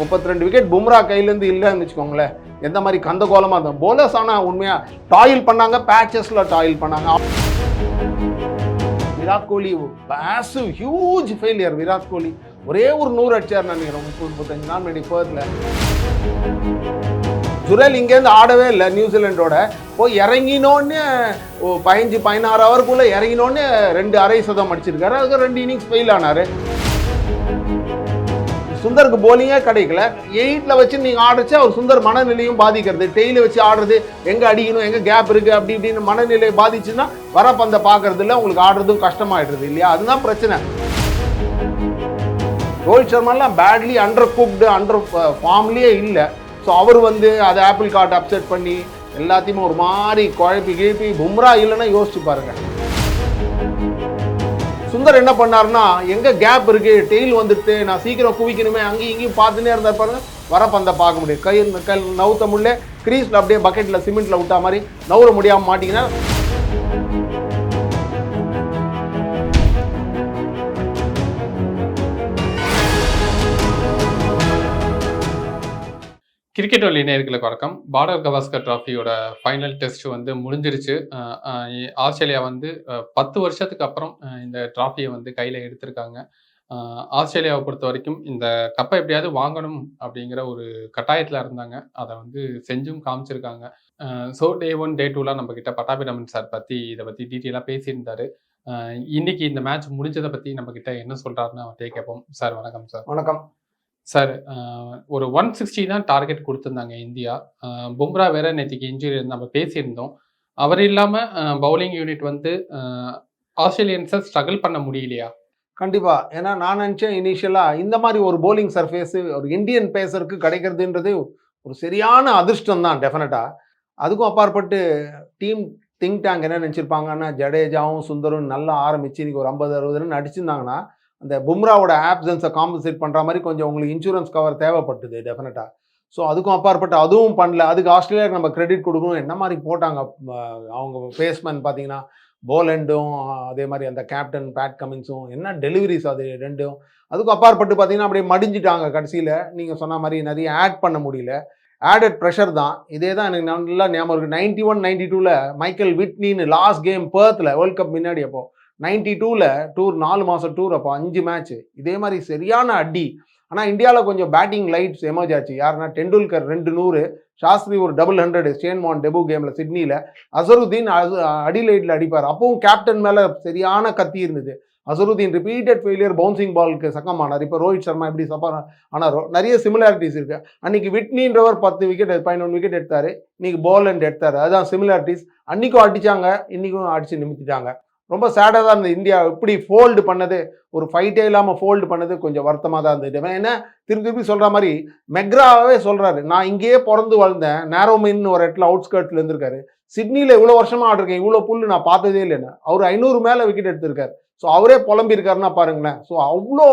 முப்பத்தி ரெண்டு விக்கெட் பும்ரா கையிலேருந்து இல்லைன்னு வச்சுக்கோங்களேன். எந்த மாதிரி கந்த கோலமாக இருந்தோம் போலர்ஸ் ஆனால் உண்மையாக டாயில் பண்ணாங்க பேச்சஸில் டாயில் பண்ணாங்க. Virat Kohli massive huge failure Virat Kohli ஒரே ஒரு நூறு அடிச்சார் நினைக்கிறேன். முப்பது முப்பத்தஞ்சு நாள் முன்னாடி பேர்த்தில் சுரேல் இங்கேருந்து ஆடவே இல்லை நியூசிலாண்டோட போய் இறங்கினோன்னு ஓ பதினஞ்சு பதினாறு ஹவருக்குள்ளே இறங்கினோன்னு ரெண்டு அரை சதம் அடிச்சிருக்காரு. அதுக்கு ரெண்டு இன்னிங்ஸ் ஃபெயில் ஆனார். சுந்தருக்கு போலிங்கே கிடைக்கல. எயிட்டில் வச்சு நீங்கள் ஆடுச்சு அவர் சுந்தர் மனநிலையும் பாதிக்கிறது. டெய்லி வச்சு ஆடுறது எங்கே அடிக்கணும் எங்கே கேப் இருக்குது அப்படி இப்படின்னு மனநிலையை பாதிச்சுன்னா வர பந்தை உங்களுக்கு ஆடுறதும் கஷ்டமாயிடுறது இல்லையா? அதுதான் பிரச்சனை. ரோஹித் சர்மாலாம் பேட்லி அண்டர் குக்டு அண்டர் ஃபார்ம்லேயே இல்லை. ஸோ அவர் வந்து அதை ஆப்பிள் கார்டு அப்செட் பண்ணி எல்லாத்தையுமே ஒரு மாதிரி குழப்பி கிழப்பி பும்ரா இல்லைன்னா யோசிச்சு பாருங்கள் சுந்தர் என்ன பண்ணாருன்னா எங்கே கேப் இருக்கு? டெய்ல் வந்துட்டு நான் சீக்கிரம் குவிக்கணுமே. அங்கேயும் இங்கேயும் பார்த்துனே இருந்தா பாருங்க. வர பந்தை பார்க்க முடியும். கை கை நவுத்த முடியல. கிரீஸில் அப்படியே பக்கெட்டில் சிமெண்ட்டில் விட்டா மாதிரி நவுற முடியாமல் மாட்டிங்கன்னா கிரிக்கெட் ஒலி நேர்களுக்கு வணக்கம். பார்டர் கவாஸ்கர் டிராஃபியோட ஃபைனல் டெஸ்ட் வந்து முடிஞ்சிருச்சு. ஆஸ்திரேலியா வந்து பத்து வருஷத்துக்கு அப்புறம் இந்த டிராஃபியை வந்து கையில் எடுத்திருக்காங்க. ஆஸ்திரேலியாவை பொறுத்த வரைக்கும் இந்த கப்பை எப்படியாவது வாங்கணும் அப்படிங்கிற ஒரு கட்டாயத்தில் இருந்தாங்க. அதை வந்து செஞ்சும் காமிச்சிருக்காங்க. ஸோ டே ஒன் டே டூலாம் நம்ம கிட்ட பட்டாபிரமன் சார் பற்றி இதை பற்றி டீட்டெயிலாக பேசியிருந்தாரு. இன்னைக்கு இந்த மேட்ச் முடிஞ்சதை பற்றி நம்ம கிட்ட என்ன சொல்கிறாருன்னு அவர்கிட்ட கேட்போம். சார் வணக்கம் சார் வணக்கம். சார் ஒரு ஒன் சிக்ஸ்டி தான் டார்கெட் கொடுத்துருந்தாங்க இந்தியா. பும்ரா வேற நேற்றுக்கு இன்ஜுரி நம்ம பேசியிருந்தோம். அவர் இல்லாமல் பவுலிங் யூனிட் வந்து ஆஸ்திரேலியன்ஸை ஸ்ட்ரகிள் பண்ண முடியலையா? கண்டிப்பாக ஏன்னா நான் நினச்சேன் இனிஷியலாக இந்த மாதிரி ஒரு போலிங் சர்ஃபேஸு ஒரு இந்தியன் பேசருக்கு கிடைக்கிறதுன்றது ஒரு சரியான அதிர்ஷ்டம் தான் டெஃபினட்டாக அதுக்கும் அப்பாற்பட்டு டீம் திங்க் டேங்க் என்ன நினச்சிருப்பாங்கன்னா ஜடேஜாவும் சுந்தரும் நல்லா ஆரம்பித்து இன்றைக்கி ஒரு ஐம்பது அறுபது ரன் அடிச்சிருந்தாங்கன்னா அந்த பும்ராவோட ஆப்சன்ஸை காம்பன்சேட் பண்ணுற மாதிரி கொஞ்சம் உங்களுக்கு இன்சூரன்ஸ் கவர் தேவைப்பட்டது டெஃபினட்டாக ஸோ அதுக்கும் அப்பாற்பட்டு அதுவும் பண்ணல. அதுக்கு ஆஸ்திரேலியாவுக்கு நம்ம கிரெடிட் கொடுக்கணும். என்ன மாதிரி போட்டாங்க? அவங்க பேஸ்மேன் பார்த்தீங்கன்னா போலண்டும் அதே மாதிரி அந்த கேப்டன் பேட் கமின்ஸும் என்ன டெலிவரிஸ் அது ரெண்டும். அதுக்கும் அப்பாற்பட்டு பார்த்தீங்கன்னா அப்படியே மடிஞ்சிட்டாங்க கடைசியில். நீங்கள் சொன்ன மாதிரி நிறைய ஆட் பண்ண முடியல. ஆடட் ப்ரெஷர் தான். இதே தான் எனக்கு நல்லா ஞாபகம் இருக்குது நைன்டி ஒன் நைன்டி டூவில் மைக்கேல் விட்னின்னு லாஸ்ட் கேம் பேர்த்தில் வேர்ல்ட் கப் முன்னாடி அப்போது நைன்டி டூவில் டூர் நாலு மாதம் டூர் அப்போ அஞ்சு மேட்ச் இதே மாதிரி சரியான அடி. ஆனால் இந்தியாவில் கொஞ்சம் பேட்டிங் லைட்ஸ் எமர்ஜ் ஆச்சு. யாருன்னா டெண்டுல்கர் ரெண்டு நூறு சாஸ்திரி ஒரு டபுள் ஹண்ட்ரட் ஸ்டேன் மான் டெபு கேமில் சிட்னியில் அசருதீன் அடி அடிலைட்டில் அடிப்பார். அப்பவும் கேப்டன் மேலே சரியான கத்தி இருந்தது. அசருதீன் ரிப்பீட்டட் ஃபெயிலியர் பவுன்சிங் பாலுக்கு சக்கமானார். இப்போ ரோஹித் சர்மா எப்படி சப்பா ஆனாரோ நிறைய சிமிலாரிட்டிஸ் இருக்குது அன்னைக்கு விட்னின்றவர் பத்து விக்கெட் பதினொன்று விக்கெட் எடுத்தார். இன்னைக்கு போலண்ட் எடுத்தார். அதுதான் சிமிலாரிட்டிஸ் அன்றைக்கும் அடித்தாங்க இன்றைக்கும் அடித்து நிமித்திட்டாங்க. ரொம்ப சேடாக தான் இருந்தது. இந்தியா இப்படி ஃபோல்டு பண்ணது ஒரு ஃபைட்டே இல்லாமல் ஃபோல்டு பண்ணது கொஞ்சம் வருத்தமாக தான் இருந்தது. ஏன்னா திருப்பி திருப்பி சொல்கிற மாதிரி மெக்ராவே சொல்கிறாரு நான் இங்கேயே பிறந்து வளர்ந்தேன் நேரோமின்னு ஒரு இடத்துல அவுட்ஸ்கர்ட்டில் இருந்திருக்காரு. சிட்னியில் இவ்வளோ வருஷமாக ஆடிருக்கேன். இவ்வளோ புல் நான் பார்த்ததே இல்லைன்னு. அவர் ஐநூறு மேலே விக்கெட் எடுத்திருக்காரு. ஸோ அவரே புலம்பியிருக்காருன்னா பாருங்களேன். ஸோ அவ்வளோ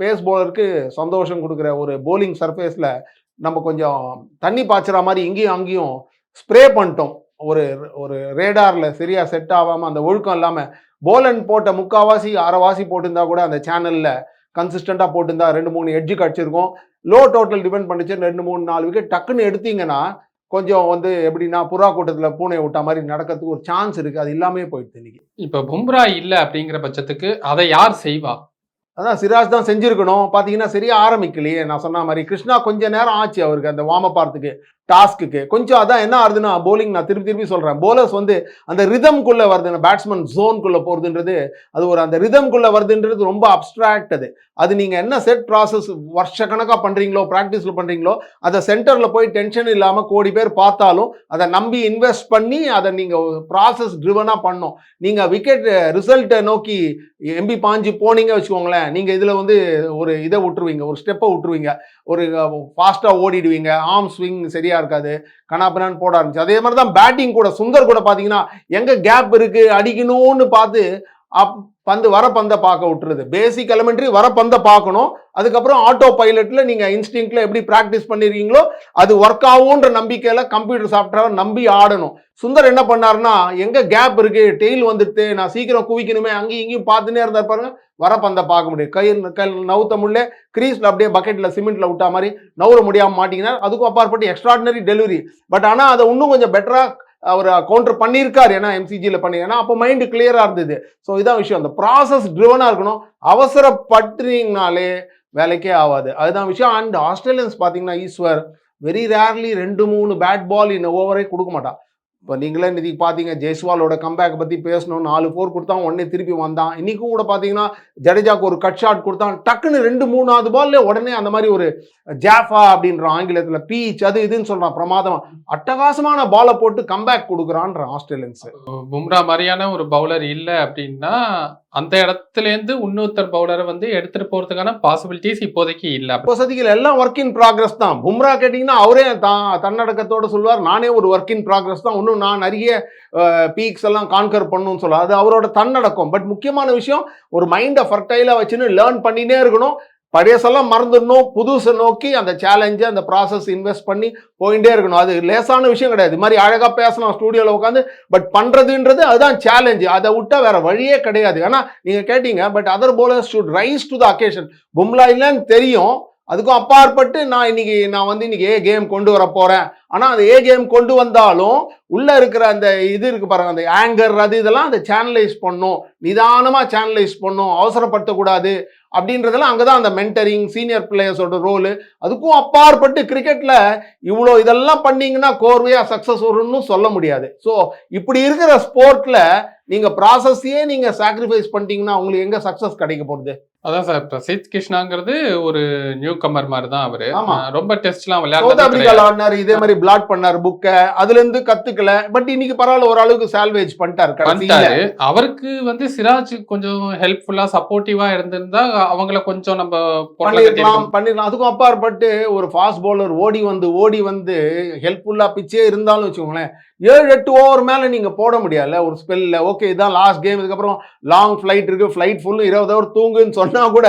பேஸ் போலருக்கு சந்தோஷம் கொடுக்குற ஒரு போலிங் சர்ஃபேஸில் நம்ம கொஞ்சம் தண்ணி பாய்ச்சுற மாதிரி இங்கேயும் அங்கேயும் ஸ்ப்ரே பண்ணிட்டோம். ஒரு ஒரு ரேடாரில் சரியாக செட் ஆகாமல் அந்த ஒழுக்கம் இல்லாமல் போலன் போட்ட முக்காவாசி அரைவாசி போட்டிருந்தா கூட அந்த சேனலில் கன்சிஸ்டண்ட்டாக போட்டிருந்தா ரெண்டு மூணு எட்ஜு கடிச்சிருக்கும். லோ டோட்டல் டிபெண்ட் பண்ணிச்சு ரெண்டு மூணு நாலு விக்கெட் டக்குன்னு எடுத்தீங்கன்னா கொஞ்சம் வந்து எப்படின்னா புறா கூட்டத்தில் பூனை விட்ட மாதிரி நடக்கிறதுக்கு ஒரு சான்ஸ் இருக்குது அது இல்லாமே போயிடுது இன்னைக்கு. இப்போ பும்ரா இல்லை அப்படிங்கிற பட்சத்துக்கு அதை யார் செய்வா? அதான் சிராஜ் தான் செஞ்சிருக்கணும். பார்த்தீங்கன்னா சரியா ஆரம்பிக்கலையே. நான் சொன்ன மாதிரி கிருஷ்ணா கொஞ்ச நேரம் ஆச்சு அவருக்கு அந்த வார்ம் பார்த்துக்கு டாஸ்க்குக்கு கொஞ்சம் அதான் என்ன ஆகுதுன்னா போலிங் நான் திருப்பி திருப்பி சொல்கிறேன் போலர்ஸ் வந்து அந்த ரிதம்குள்ளே வருது பேட்ஸ்மேன் ஜோன்குள்ளே போகிறதுன்றது அது ஒரு அந்த ரிதம்குள்ளே வருதுன்றது ரொம்ப அப்ட்ராக்ட் அது. அது நீங்கள் என்ன செட் ப்ராசஸ் வருஷ கணக்காக பண்ணுறீங்களோ ப்ராக்டிஸில் பண்ணுறீங்களோ அதை சென்டரில் போய் டென்ஷன் இல்லாமல் கோடி பேர் பார்த்தாலும் அதை நம்பி இன்வெஸ்ட் பண்ணி அதை நீங்கள் ப்ராசஸ் ட்ரிவனாக பண்ணோம் நீங்கள் விக்கெட் ரிசல்ட்டை நோக்கி எம்பி பாஞ்சு போனீங்க வச்சுக்கோங்களேன் நீங்கள் இதில் வந்து ஒரு இதை விட்டுருவீங்க ஒரு ஸ்டெப்பை விட்டுருவீங்க. ஒரு ஃபாஸ்ட்டாக ஓடிடுவீங்க ஆர்ம் ஸ்விங் சரியாக இருக்காது. கனாப்பினான்னு போட ஆரம்பிச்சு. அதே மாதிரி தான் பேட்டிங் கூட சுந்தர் கூட பார்த்தீங்கன்னா எங்கே கேப் இருக்குது அடிக்கணும்னு பார்த்து அப் பந்து வர பந்தை பார்க்க விட்டுருது. பேசிக் எலமெண்ட்ரி வர பந்தை பார்க்கணும். அதுக்கப்புறம் ஆட்டோ பைலட்டில் நீங்கள் இன்ஸ்டிங்க்ல எப்படி ப்ராக்டிஸ் பண்ணிருக்கீங்களோ அது ஒர்க் ஆகுன்ற நம்பிக்கையில் கம்ப்யூட்டர் சாஃப்ட்வேரை நம்பி ஆடணும். சுந்தர் என்ன பண்ணாருன்னா எங்கே கேப் இருக்கு டெய்ல் வந்துட்டு நான் சீக்கிரம் குவிக்கணுமே அங்கேயும் இங்கேயும் பார்த்துனே இருந்தார் பாருங்க. வர பந்தை பார்க்க முடியும். கை கை நவுத்த முடியல கிரீஸில் அப்படியே பக்கெட்டில் சிமெண்ட்டில் விட்டா மாதிரி நவுற முடியாமல் மாட்டிங்கன்னா அதுக்கும் அப்பாற்பட்டு எக்ஸ்ட்ராடினரி டெலிவரி பட் ஆனால் அதை இன்னும் கொஞ்சம் பெட்டராக அவர் கவுண்டர் பண்ணியிருக்காரு. ஏன்னா எம்சிஜியில் பண்ணி ஏன்னா அப்போ மைண்டு கிளியராக இருந்தது. ஸோ இதான் விஷயம். அந்த ப்ராசஸ் ட்ரிவனாக இருக்கணும். அவசரப்பட்டுறீங்கனாலே வேலைக்கே ஆகாது. அதுதான் விஷயம். அண்ட் ஆஸ்திரேலியன்ஸ் பார்த்தீங்கன்னா ஈஸ்வர் வெரி ரேர்லி ரெண்டு மூணு பேட் பால் இந்த ஓவரே கொடுக்க மாட்டான். இப்போ நீங்களே இன்னைக்கு பார்த்தீங்க ஜெய்ஸ்வாலோட கம்பேக் பற்றி பேசணும். நாலு ஃபோர் கொடுத்தான் உடனே திருப்பி வந்தான். இன்னைக்கும் கூட பார்த்தீங்கன்னா ஜடேஜாக்கு ஒரு கட் ஷாட் கொடுத்தான். டக்குன்னு ரெண்டு மூணாவது பால்ல உடனே அந்த மாதிரி ஒரு ஜாஃபா அப்படின்ற ஆங்கிலத்தில் பீச் அது இதுன்னு சொல்கிறான் பிரமாதம். அட்டகாசமான பாலை போட்டு கம்பேக் கொடுக்குறான்ற ஆஸ்திரேலியன்ஸ். பும்ரா மாதிரியான ஒரு பவுலர் இல்லை அப்படின்னா அந்த இடத்துல இருந்து இன்னொருத்தர் பவுலரை வந்து எடுத்துட்டு போறதுக்கான பாசிபிலிட்டிஸ் இப்போதைக்கு இல்லை. வசதிகள் எல்லாம் ஒர்க் இன் ப்ராக்ரஸ் தான். பும்ரா கேட்டிங்கன்னா அவரே தான் தன்னடக்கத்தோடு சொல்லுவார் நானே ஒரு ஒர்க் இன் ப்ராக்ரஸ் தான். இன்னும் நான் நிறைய பீக்ஸ் எல்லாம் கான்கர் பண்ணணும்னு சொல்லுவார் அது அவரோட தன்னடக்கம். பட் முக்கியமான விஷயம் ஒரு மைண்டை ஃபர்டைலாக வச்சுன்னு லேர்ன் பண்ணினே இருக்கணும். பழையசெல்லாம் மறந்துடணும் புதுசை நோக்கி அந்த சேலஞ்சு அந்த ப்ராசஸ் இன்வெஸ்ட் பண்ணி போயிட்டே இருக்கணும். அது லேசான விஷயம் கிடையாது. இது மாதிரி அழகாக பேசலாம் ஸ்டூடியோவில் உட்காந்து பட் பண்ணுறதுன்றது அதுதான் சேலஞ்சு அதை விட்டால் வேற வழியே கிடையாது. ஏன்னா நீங்கள் கேட்டீங்க but other bowlers should rise to the occasion Bumrah இல்லைன்னு தெரியும். அதுக்கும் அப்பாற்பட்டு நான் இன்னைக்கு நான் வந்து இன்னைக்கு ஏ கேம் கொண்டு வர போறேன். ஆனால் அந்த ஏ கேம் கொண்டு வந்தாலும் உள்ள இருக்கிற அந்த இது இருக்கு பாருங்க அந்த ஆங்கர் அது இதெல்லாம் அந்த சேனலைஸ் பண்ணும். நிதானமாக சேனலைஸ் பண்ணும். அவசரப்படுத்தக்கூடாது. அப்படின்றதெல்லாம் அங்கே தான் அந்த மென்டரிங் சீனியர் பிளேயர்ஸோட ரோலு அதுக்கும் அப்பாற்பட்டு கிரிக்கெட்டில் இவ்வளோ இதெல்லாம் பண்ணிங்கன்னா கோர்வையாக சக்ஸஸ் வரும்னு சொல்ல முடியாது. ஸோ இப்படி இருக்கிற ஸ்போர்ட்டில் நீங்க ப்ராசஸையே நீங்க சாக்ரிஃபைஸ் பண்ணிட்டீங்கன்னா உங்களுக்கு எங்க சக்சஸ் கிடைக்க போகுது அதான் சார் பிரசித் கிருஷ்ணாங்கிறது ஒரு நியூ கமர் மாதிரி தான் அவரு ரொம்ப டெஸ்ட் எல்லாம் சவுத் விளையாடுறது ஆப்பிரிக்கால ஆடினாரு இதே மாதிரி பிளாட் பண்ணாரு புக்கை அதுல இருந்து கத்துக்கல பட் இன்னைக்கு பரவாயில்ல ஓரளவுக்கு சால்வேஜ் பண்ணிட்டாரு அவருக்கு வந்து சிராஜ் கொஞ்சம் ஹெல்ப்ஃபுல்லா சப்போர்ட்டிவா இருந்திருந்தா அவங்கள கொஞ்சம் நம்ம பண்ணிருக்கலாம் பண்ணிருக்கலாம். அதுக்கும் அப்பாற்பட்டு ஒரு ஃபாஸ்ட் bowler ஓடி வந்து ஓடி வந்து ஹெல்ப்ஃபுல்லா பிச்சே இருந்தாலும் வச்சுக்கோங்களேன் ஏழு எட்டு ஓவர் மேலே நீங்கள் போட முடியாதுல்ல? ஒரு ஸ்பெல்ல ஓகே இதான் லாஸ்ட் கேம் இதுக்கப்புறம் லாங் ஃப்ளைட் இருக்குது ஃப்ளைட் ஃபுல்லு இருபது ஓவர் தூங்குன்னு சொன்னால் கூட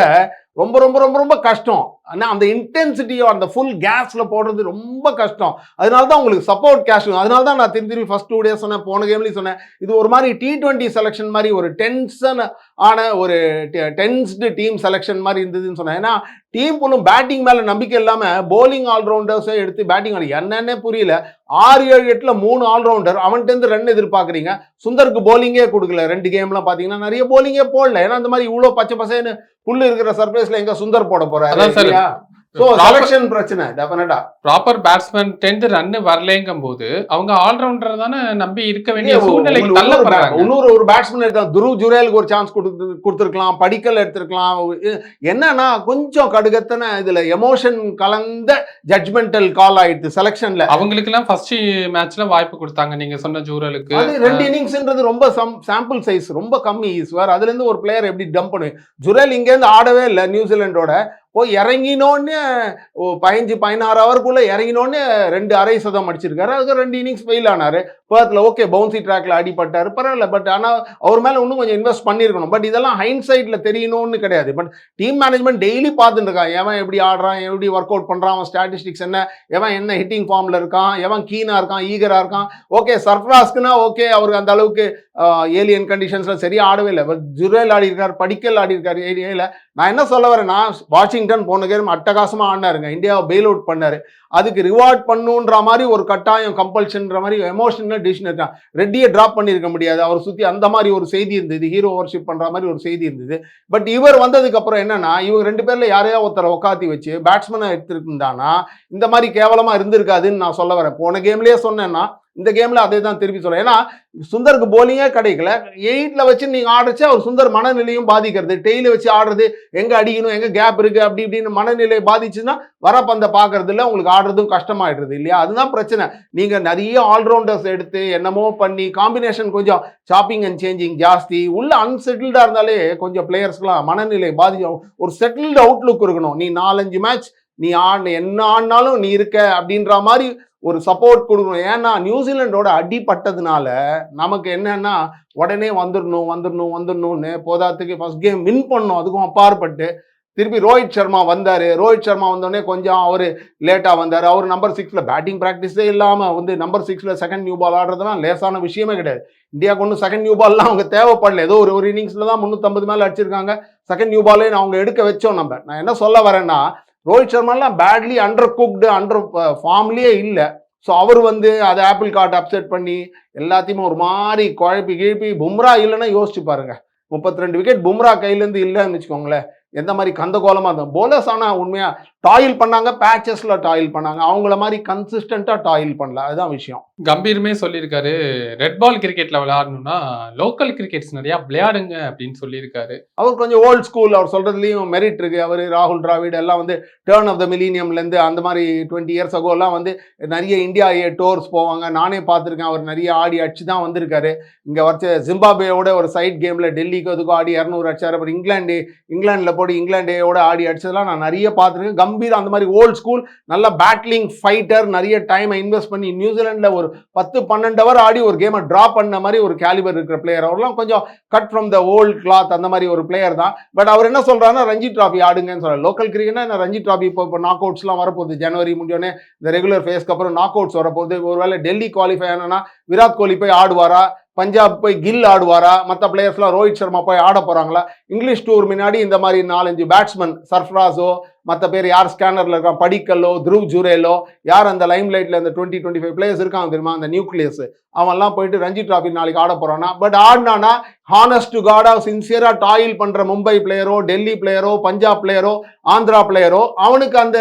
ரொம்ப ரொம்ப ரொம்ப ரொம்ப கஷ்டம். ஆனால் அந்த இன்டென்சிட்டியோ அந்த ஃபுல் கேஸ்ல போடுறது ரொம்ப கஷ்டம். அதனால தான் உங்களுக்கு சப்போர்ட் கேஷ் அதனால தான் நான் திரும்பி திரும்பி டூ டேஸ் சொன்னேன் போன கேம்லேயும் சொன்னேன். இது ஒரு மாதிரி டி டுவெண்ட்டி செலெக்ஷன் மாதிரி ஒரு டென்ஷன் ஆன ஒரு டென்ஸ்டு டீம் செலெக்ஷன் மாதிரி இருந்ததுன்னு சொன்னேன். ஏன்னா டீம் ஒன்றும் பேட்டிங் மேல நம்பிக்கை இல்லாமல் போலிங் ஆல்ரவுண்டர்ஸே எடுத்து பேட்டிங் ஆடி. என்னன்னே புரியல. ஆறு ஏழு எட்டுல மூணு ஆல்ரவுண்டர் அவன்கிட்டருந்து ரன் எதிர்பார்க்குறீங்க. சுந்தருக்கு போலிங்கே கொடுக்கல. ரெண்டு கேம்லாம் பார்த்தீங்கன்னா நிறைய போலிங்கே போடல. ஏன்னா அந்த மாதிரி இவ்வளோ பச்சை பசேன்னு புல் இருக்கிற சர்ஃபேஸ்ல எங்க சுந்தர் போட அதான் ப்ராப்பர் பேட்ஸ்மேன் டென்த் ரன் வரலேங்கும் போது அவங்க ஆல்ரவுண்டர் தானே நம்பி இருக்க வேண்டிய சூழ்நிலைக்கு உங்களுக்கு தள்ளப்படுறாங்க. இன்னொரு ஒரு பேட்ஸ்மேன் இருக்கான் துருவ் ஜுரேலுக்கு ஒரு சான்ஸ் கொடுத்து கொடுத்துருக்கலாம் படிக்கல் எடுத்திருக்கலாம். என்னன்னா கொஞ்சம் கடுகத்தன இதுல எமோஷன் கலந்த ஜட்மெண்டல் கால் ஆயிடுது செலெக்ஷன்ல அவங்களுக்கு எல்லாம் ஃபர்ஸ்ட் மேட்ச்ல வாய்ப்பு கொடுத்தாங்க நீங்க சொன்ன ஜூரலுக்கு. ரெண்டு இன்னிங்ஸ்ன்றது ரொம்ப சாம்பிள் சைஸ் ரொம்ப கம்மி ஈஸ்வர் அதுல இருந்து ஒரு பிளேயர் எப்படி டம்ப் பண்ணுவேன் ஜுரேல் இங்க இருந்து ஆடவே இல்லை நியூசிலாண்டோட. போய் இறங்கினோன்னு ஓ, பதினஞ்சு பதினாறு ஹவருக்குள்ள இறங்கினோன்னு ரெண்டு அரை சதம் அடிச்சிருக்காரு. அதுக்கு ரெண்டு இன்னிங்ஸ் ஃபெயில் ஆனார். பேர்த்தில் ஓகே பவுன்சி ட்ராக்ல அடிப்பட்டார் பரவாயில்ல பட் ஆனால் அவர் மேலே இன்னும் கொஞ்சம் இன்வெஸ்ட் பண்ணியிருக்கணும். பட் இதெல்லாம் ஹைண்ட் சைட்ல தெரியணும்னு கிடையாது. பட் டீம் மேனேஜ்மெண்ட் டெய்லி பார்த்துட்டு இருக்கான். எவன் எப்படி ஆடுறான் எப்படி ஒர்க் அவுட் பண்ணுறான் அவன் ஸ்டாட்டிஸ்டிக்ஸ் என்ன எவன் என்ன ஹிட்டிங் ஃபார்மில் இருக்கான் எவன் கீனாக இருக்கான் ஈகராக இருக்கான். ஓகே சர்ஃப்ராஸ்க்குன்னா ஓகே அவருக்கு அந்த அளவுக்கு ஏலியன் கண்டிஷன்ஸில் சரியாக ஆடவே இல்லை. ஜுரேல் ஆடி இருக்கார் படிக்கல் ஆடிருக்கார் ஏரியாவில் நான் என்ன சொல்ல வரேன்னா வாஷிங்டன் போன கேம் அட்டகாசமாக ஆடினாருங்க. இந்தியாவை பெயில் அவுட் பண்ணார். அதுக்கு ரிவார்ட் பண்ணுன்ற மாதிரி ஒரு கட்டாயம் கம்பல்ஷன்ற மாதிரி எமோஷனல் டிசிஷன் இருக்கான் ரெட்டியை ட்ராப் பண்ணியிருக்க முடியாது. அவர் சுற்றி அந்த மாதிரி ஒரு செய்தி இருந்தது. ஹீரோ ஓவர்ஷிப் பண்ணுற மாதிரி ஒரு செய்தி இருந்தது. பட் இவர் வந்ததுக்கப்புறம் என்னென்னா என்னன்னா இவங்க ரெண்டு பேரில் யாரையா ஒருத்தரை உட்காத்தி வச்சு பேட்ஸ்மேனை எடுத்திருந்தானா இந்த மாதிரி கேவலமாக இருந்திருக்காதுன்னு நான் சொல்ல வரேன். போன கேம்லேயே சொன்னேன்னா இந்த கேம்ல அதே தான் திருப்பி சொல்றேன் ஏன்னா சுந்தருக்கு போலிங்கே கிடைக்கல. எயிட்ல வச்சு நீங்க ஆடுச்சு அவர் சுந்தர் மனநிலையும் பாதிக்கிறது. டெய்லி வச்சு ஆடுறது எங்க அடிக்கணும் எங்க கேப் இருக்கு அப்படி இப்படின்னு மனநிலையை பாதிச்சுன்னா வரப்பந்த பந்தை பாக்குறது இல்லை உங்களுக்கு ஆடுறதும் கஷ்டமாயிடுறது இல்லையா? அதுதான் பிரச்சனை. நீங்க நிறைய ஆல்ரவுண்டர்ஸ் எடுத்து என்னமோ பண்ணி காம்பினேஷன் கொஞ்சம் ஷாப்பிங் அண்ட் சேஞ்சிங் ஜாஸ்தி உள்ள அன்செட்டில்டா இருந்தாலே கொஞ்சம் பிளேயர்ஸ்க்குலாம் மனநிலை பாதிக்கும் ஒரு செட்டில்டு அவுட்லுக் இருக்கணும். நீ நாலஞ்சு மேட்ச் நீ ஆடு என்ன ஆடினாலும் நீ இருக்க அப்படின்ற மாதிரி ஒரு சப்போர்ட் கொடுக்கணும். ஏன்னா நியூசிலாண்டோட அடிப்பட்டதுனால நமக்கு என்னன்னா உடனே வந்துடணும் வந்துடணும் வந்துடணும்னு போதாத்துக்கு ஃபர்ஸ்ட் கேம் வின் பண்ணணும் அதுக்கும் அப்பாற்பட்டு திருப்பி ரோஹித் சர்மா வந்தார். ரோஹித் சர்மா வந்தோடனே கொஞ்சம் அவர் லேட்டாக வந்தார். அவர் நம்பர் சிக்ஸில் பேட்டிங் ப்ராக்டிஸே இல்லாமல் வந்து நம்பர் சிக்ஸில் செகண்ட் நியூ பால் ஆடுறதுலாம் லேசான விஷயமே கிடையாது. இந்தியாவுக்கு ஒன்றும் செகண்ட் நியூ பால்லாம் அவங்க தேவைப்படல. ஏதோ ஒரு ஒரு இன்னிங்ஸில் தான் முந்நூற்றம்பது மேலே அடிச்சிருக்காங்க. செகண்ட் நியூ பாலே அவங்க எடுக்க வச்சோம் நம்ம. நான் என்ன சொல்ல வரேன்னா ரோஹித் சர்மாலாம் பேட்லி அண்டர் குக்டு அண்டர் ஃபார்ம்லேயே இல்லை. ஸோ அவர் வந்து அதை ஆப்பிள் கார்டு அப்செட் பண்ணி எல்லாத்தையுமே ஒரு மாதிரி குழப்பி கிழப்பி பும்ரா இல்லைன்னா யோசிச்சு பாருங்க. முப்பத்தி ரெண்டு விக்கெட் பும்ரா கையிலேருந்து இல்லைன்னு வச்சுக்கோங்களேன். எந்த மாதிரி கந்த கோலமாக இருந்தோம் போலர்ஸ் ஆனால் உண்மையாக டாயில் பண்ணாங்க பேச்சஸில் டாயில் பண்ணாங்க. அவங்கள மாதிரி கன்சிஸ்டண்ட்டாக டாயில் பண்ணல. அதுதான் விஷயம். கம்பீருமே சொல்லியிருக்காரு. ரெட் பால் கிரிக்கெட்ல விளையாடணும்னா லோக்கல் கிரிக்கெட்ஸ் நிறைய விளையாடுங்க அப்படின்னு சொல்லியிருக்காரு. அவர் கொஞ்சம் ஓல்ட் ஸ்கூல் அவர் சொல்கிறதுலையும் மெரிட் இருக்குது அவர் ராகுல் டிராவிட் எல்லாம் வந்து டேர்ன் ஆஃப் த மிலீனியம்லேருந்து அந்த மாதிரி டுவெண்ட்டி இயர்ஸ் அகோலாம் வந்து நிறைய இந்தியா ஏ டோர்ஸ் போவாங்க. நானே பார்த்துருக்கேன். அவர் நிறைய ஆடி அடிச்சு தான் வந்திருக்காரு. இங்கே வச்ச ஜிம்பாபேயோட ஒரு சைட் கேமில் டெல்லிக்கு அதுக்கும் ஆடி இரநூறு அடிச்சார். அப்புறம் இங்கிலாந்து இங்கிலாண்டில் போட்டு இங்கிலாண்டேயோட ஆடி அடிச்சதெல்லாம் நான் நிறைய பார்த்துருக்கேன். கம்பீர் அந்த மாதிரி ஓல்ட் ஸ்கூல் நல்ல பேட்லிங் ஃபைட்டர் நிறைய டைமை இன்வெஸ்ட் பண்ணி நியூசிலாண்டில் ஒரு பத்து பன்னெண்டு அவர் ஆடி ஒரு கேமை ட்ரா பண்ண மாதிரி ஒரு கேலிபர் இருக்கிற பிளேயர் அவர்லாம் கொஞ்சம் cut from the old cloth அந்த மாதிரி ஒரு பிளேயர் தான். பட் அவர் என்ன சொல்கிறாருன்னா ரஞ்சி ட்ராஃபி ஆடுங்கன்னு சொல்கிறார் லோக்கல் கிரிக்கெட்னா என்ன ரஞ்சி ட்ராஃபி இப்போ இப்போ நாக் அவுட்ஸ்லாம் வரப்போகுது. ஜனவரி முடிஞ்சோடனே இந்த ரெகுலர் ஃபேஸ்க்கு அப்புறம் நாக் அவுட்ஸ் வரப்போகுது. ஒருவேளை டெல்லி குவாலிஃபை ஆனா விராட் கோலி போய் ஆடுவாரா? பஞ்சாப் போய் கில் ஆடுவாரா? மற்ற பிளேயர்ஸ்லாம் ரோஹித் சர்மா போய் ஆட போகிறாங்களா இங்கிலீஷ் டூர் முன்னாடி இந்த மாதிரி நாலஞ்சு பேட்ஸ்மேன் சர்ஃப்ராஸோ மற்ற பேர் யார் ஸ்கேனரில் இருக்கான் படிக்கல்லோ த்ருவ் ஜுரேலோ யார் அந்த லைம் லைட்டில் இந்த டுவெண்ட்டி டுவெண்ட்டி ஃபைவ் பிளேயர்ஸ் இருக்காங்க தெரியுமா? அந்த நியூக்ளியஸ் அவன்லாம் போயிட்டு ரஞ்சி டிராஃபி நாளைக்கு ஆட போகிறானா பட் ஆடினானா ஹானஸ்ட் டு காடா சின்சியராக டாயில் பண்ணுற மும்பை பிளேயரோ டெல்லி பிளேயரோ பஞ்சாப் பிளேயரோ ஆந்திரா பிளேயரோ அவனுக்கு அந்த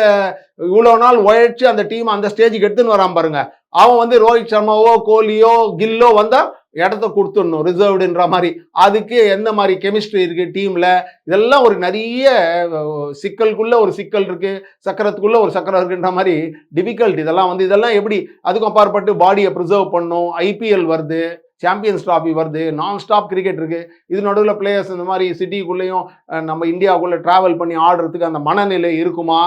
இவ்வளோ நாள் உழைச்சி அந்த டீம் அந்த ஸ்டேஜுக்கு எடுத்துன்னு வரான் பாருங்க. அவன் வந்து ரோஹித் சர்மாவோ கோலியோ கில்லோ வந்தால் இடத்த கொடுத்துடணும் ரிசர்வ்டுன்ற மாதிரி. அதுக்கு எந்த மாதிரி கெமிஸ்ட்ரி இருக்குது டீமில் இதெல்லாம் ஒரு நிறைய சிக்கலுக்குள்ளே ஒரு சிக்கல் இருக்குது சக்கரத்துக்குள்ளே ஒரு சக்கரம் இருக்குன்ற மாதிரி டிஃபிகல்ட் இதெல்லாம் வந்து இதெல்லாம் எப்படி அதுக்கும் அப்பாற்பட்டு பாடியை ப்ரிசர்வ் பண்ணும் ஐபிஎல் வருது சாம்பியன்ஸ் ட்ராஃபி வருது நான் ஸ்டாப் கிரிக்கெட் இருக்குது இது நடுவில் பிளேயர்ஸ் இந்த மாதிரி சிட்டிக்குள்ளேயும் நம்ம இந்தியாவுக்குள்ளே ட்ராவல் பண்ணி ஆடுறதுக்கு அந்த மனநிலை இருக்குமா?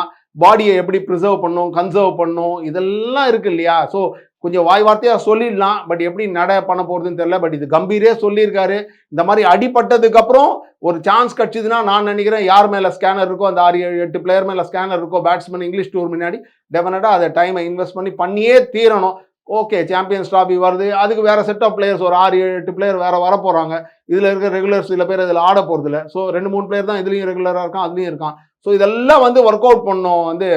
பாடியை எப்படி ப்ரிசர்வ் பண்ணும் கன்சர்வ் பண்ணும்? இதெல்லாம் இருக்கு இல்லையா? ஸோ கொஞ்சம் வாய் வார்த்தையாக சொல்லிடலாம். பட் எப்படி நட பண்ண போகிறதுன்னு தெரில பட் இது கம்பீரே சொல்லியிருக்காரு. இந்த மாதிரி அடிப்பட்டதுக்கப்புறம் ஒரு சான்ஸ் கிடச்சிதுன்னா நான் நினைக்கிறேன் யார் மேலே ஸ்கேனர் இருக்கோ அந்த ஆறு ஏழு எட்டு பிளேயர் மேலே ஸ்கேனர் இருக்கோ பேட்ஸ்மேன் இங்கிலீஷ் டூர் முன்னாடி டெஃபினட்டாக அதை டைமை இன்வெஸ்ட் பண்ணி பண்ணியே தீரணும். ஓகே சாம்பியன்ஸ் ட்ராஃபி வருது. அதுக்கு வேறு செட் ஆஃப் பிளேயர்ஸ் ஒரு ஆறு ஏழு எட்டு பிளேயர் வேறு வர போகிறாங்க இதில் இருக்கிற ரெகுலர் சில பேர் இதில் ஆட போறது ஸோ ரெண்டு மூணு பிளேயர் தான் இதுலேயும் ரெகுலராக இருக்கான் அதுலேயும் இருக்கான். ஸோ இதெல்லாம் வந்து ஒர்க் அவுட் பண்ணோம். வந்து